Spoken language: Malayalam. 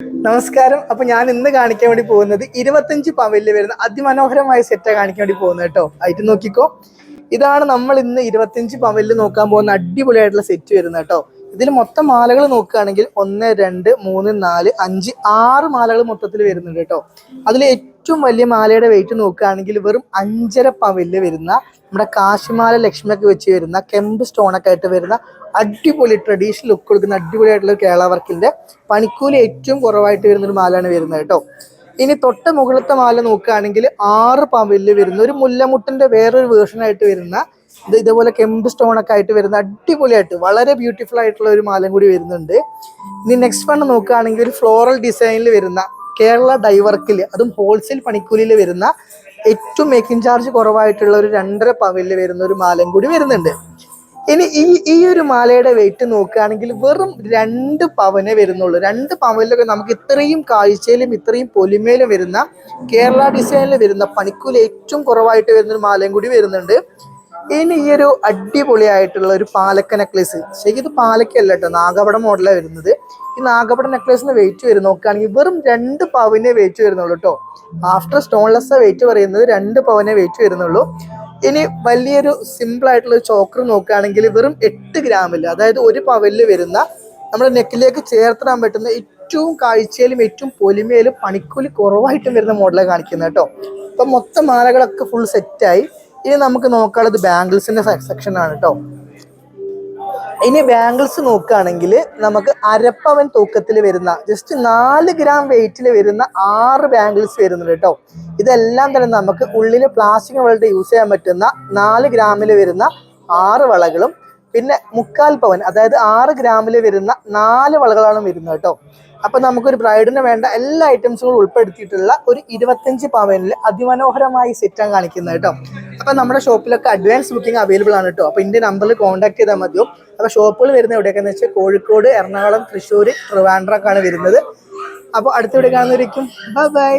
നമസ്കാരം. അപ്പൊ ഞാൻ ഇന്ന് കാണിക്കാൻ വേണ്ടി പോകുന്നത് ഇരുപത്തഞ്ച് പവലിൽ വരുന്ന അതിമനോഹരമായ സെറ്റാ കാണിക്കാൻ വേണ്ടി പോകുന്നത് കേട്ടോ. ആയിട്ട് നോക്കിക്കോ. ഇതാണ് നമ്മൾ ഇന്ന് ഇരുപത്തഞ്ച് പവലിൽ നോക്കാൻ പോകുന്ന അടിപൊളിയായിട്ടുള്ള സെറ്റ് വരുന്നത് കേട്ടോ. ഇതിൽ മൊത്തം മാലകൾ നോക്കുകയാണെങ്കിൽ ഒന്ന് രണ്ട് മൂന്ന് നാല് അഞ്ച് ആറ് മാലകൾ മൊത്തത്തിൽ വരുന്നുണ്ട് കേട്ടോ. അതിൽ ഏറ്റവും വലിയ മാലയുടെ വെയിറ്റ് നോക്കുകയാണെങ്കിൽ വെറും അഞ്ചര പവലിൽ വരുന്ന നമ്മുടെ കാശിമാല ലക്ഷ്മിയൊക്കെ വെച്ച് വരുന്ന കെമ്പ് സ്റ്റോണൊക്കെ ആയിട്ട് വരുന്ന അടിപൊളി ട്രഡീഷണൽ ലുക്ക് കൊടുക്കുന്ന അടിപൊളിയായിട്ടുള്ള കേരള വർക്കിന്റെ പണിക്കൂലി ഏറ്റവും കുറവായിട്ട് വരുന്ന ഒരു മാലയാണ് വരുന്നത് കേട്ടോ ഇനി തൊട്ട മുകളിലത്തെ മാല നോക്കുകയാണെങ്കിൽ ആറ് പവലിൽ വരുന്ന ഒരു മുല്ലമുട്ടിന്റെ വേറൊരു വേർഷൻ ആയിട്ട് വരുന്ന ഇത് ഇതേപോലെ കെമ്പ് സ്റ്റോൺ ഒക്കെ ആയിട്ട് വരുന്ന അടിപൊളിയായിട്ട് വളരെ ബ്യൂട്ടിഫുൾ ആയിട്ടുള്ള ഒരു മാലം കൂടി വരുന്നുണ്ട്. ഇനി നെക്സ്റ്റ് വൺ നോക്കുകയാണെങ്കിൽ ഒരു ഫ്ലോറൽ ഡിസൈനിൽ വരുന്ന കേരള ഡൈവർക്കിൽ അതും ഹോൾസെയിൽ പണിക്കൂലിയിൽ വരുന്ന ഏറ്റവും മേക്കിംഗ് ചാർജ് കുറവായിട്ടുള്ള ഒരു രണ്ടര പവലിൽ വരുന്ന ഒരു മാലം കൂടി വരുന്നുണ്ട്. ഇനി ഈ ഈ ഒരു മാലയുടെ വെയിറ്റ് നോക്കുകയാണെങ്കിൽ വെറും രണ്ട് പവനെ വരുന്നുള്ളൂ. രണ്ട് പവനിലൊക്കെ നമുക്ക് ഇത്രയും കാഴ്ചയിലും ഇത്രയും പൊലിമയിലും വരുന്ന കേരള ഡിസൈനിൽ വരുന്ന പണിക്കൂലി ഏറ്റവും കുറവായിട്ട് വരുന്ന ഒരു മാലയും കൂടി വരുന്നുണ്ട്. ഇനി ഈ ഒരു അടിപൊളിയായിട്ടുള്ള ഒരു പാലക്ക നെക്ലേസ് ശരിക്കും ഇത് പാലക്കല്ല കേട്ടോ നാഗപട മോഡലാണ് വരുന്നത്. ഈ നാഗപട നെക്ലേസിന് വെയിറ്റ് വരും. നോക്കുകയാണെങ്കിൽ വെറും രണ്ട് പവനെ വെയിറ്റ് വരുന്നുള്ളൂ കേട്ടോ. ആഫ്റ്റർ സ്റ്റോൺലെസ് വെയിറ്റ് പറയുന്നത് രണ്ട് പവനെ വെയിറ്റ് വരുന്നുള്ളൂ. ഇനി വലിയൊരു സിമ്പിൾ ആയിട്ടുള്ള ചോക്കർ നോക്കുകയാണെങ്കിൽ വെറും എട്ട് ഗ്രാമിൽ അതായത് ഒരു പവലിൽ വരുന്ന നമ്മുടെ നെക്കിലേക്ക് ചേർത്തിടാൻ പറ്റുന്ന ഏറ്റവും കാഴ്ചയിലും ഏറ്റവും പൊലിമയിലും പണിക്കൂലി കുറവായിട്ടും വരുന്ന മോഡലാണ് കാണിക്കുന്നത് കേട്ടോ. അപ്പം മൊത്തം മാലകളൊക്കെ ഫുൾ സെറ്റായി ഇനി നമുക്ക് നോക്കാനുള്ളത് ബാംഗിൾസിന്റെ സെക്ഷനാണ് കേട്ടോ. ഇനി ബാംഗിൾസ് നോക്കുകയാണെങ്കിൽ നമുക്ക് അരപ്പവൻ തൂക്കത്തിൽ വരുന്ന ജസ്റ്റ് നാല് ഗ്രാം വെയിറ്റിൽ വരുന്ന ആറ് ബാംഗിൾസ് വരുന്നുണ്ട് കേട്ടോ. ഇതെല്ലാം തന്നെ നമുക്ക് ഉള്ളിൽ പ്ലാസ്റ്റിക് വളട്ട് യൂസ് ചെയ്യാൻ പറ്റുന്ന നാല് ഗ്രാമിൽ വരുന്ന ആറ് വളകളും പിന്നെ മുക്കാൽ പവൻ അതായത് ആറ് ഗ്രാമിൽ വരുന്ന നാല് വളകളാണ് വരുന്നത് കേട്ടോ. അപ്പം നമുക്കൊരു ബ്രൈഡിന് വേണ്ട എല്ലാ ഐറ്റംസുകളും ഉൾപ്പെടുത്തിയിട്ടുള്ള ഒരു ഇരുപത്തഞ്ച് പവനിൽ അതിമനോഹരമായി സെറ്റാണ് കാണിക്കുന്നത് കേട്ടോ. അപ്പൊ നമ്മുടെ ഷോപ്പിലൊക്കെ അഡ്വാൻസ് ബുക്കിംഗ് അവൈലബിൾ ആണ് കേട്ടോ അപ്പൊ ഇതിന്റെ നമ്പറിൽ കോൺടാക്ട് ചെയ്താൽ മതിയോ? അപ്പോൾ ഷോപ്പുകൾ വരുന്ന എവിടെയൊക്കെയെന്ന് വെച്ചാൽ കോഴിക്കോട് എറണാകുളം തൃശ്ശൂർ ട്രിവാൻഡ്രക്കാണ് വരുന്നത്. അപ്പോൾ അടുത്തിവിടെ കാണുന്നവരേക്കും? Bye bye